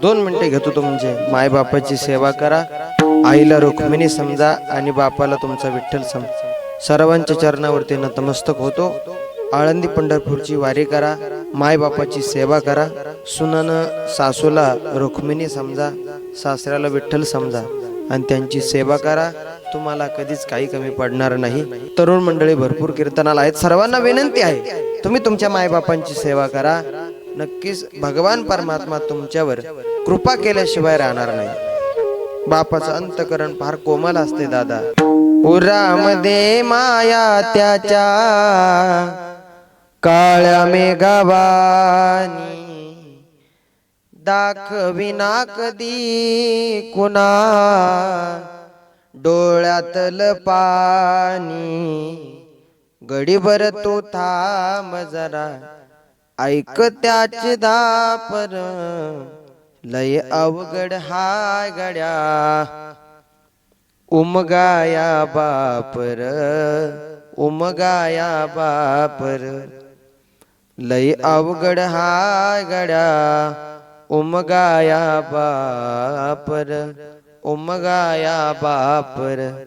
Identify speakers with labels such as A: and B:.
A: दोन मिनिटे घेतो तुमचे. मायबापाची सेवा करा. आईला रुक्मिणी समजा आणि बापाला तुमचा विठ्ठल समजा सर्वांच्या चरणावरती नतमस्तक होतो. आळंदी पंढरपूरची वारी करा. मायबापाची सेवा करा. सुनानं सासूला रुक्मिणी समजा. सासऱ्याला विठ्ठल समजा. आणि त्यांची सेवा करा. तुम्हाला कधीच काही कमी पडणार नाही. तरुण मंडळी भरपूर कीर्तनाला आहेत. सर्वांना विनंती आहे. तुम्ही तुमच्या मायबापांची सेवा करा. नक्कीच भगवान परमात्मा तुमच्यावर कृपा केल्याशिवाय राहणार नाही. बापाचं अंतकरण फार कोमल असते दादा. उरामध्ये माया त्याच्या काळ्या मेघावानी दाखविना कधी कुणा डोळ्यातल पाणी गडीभर तो थांब जरा ऐक त्याचे दापर. लय अवघड हाय गड्या. उमगाया बापर. उमगाया बापर. लय अवघड हाय गड्या. उमगाया बापर. उमगाया बापर.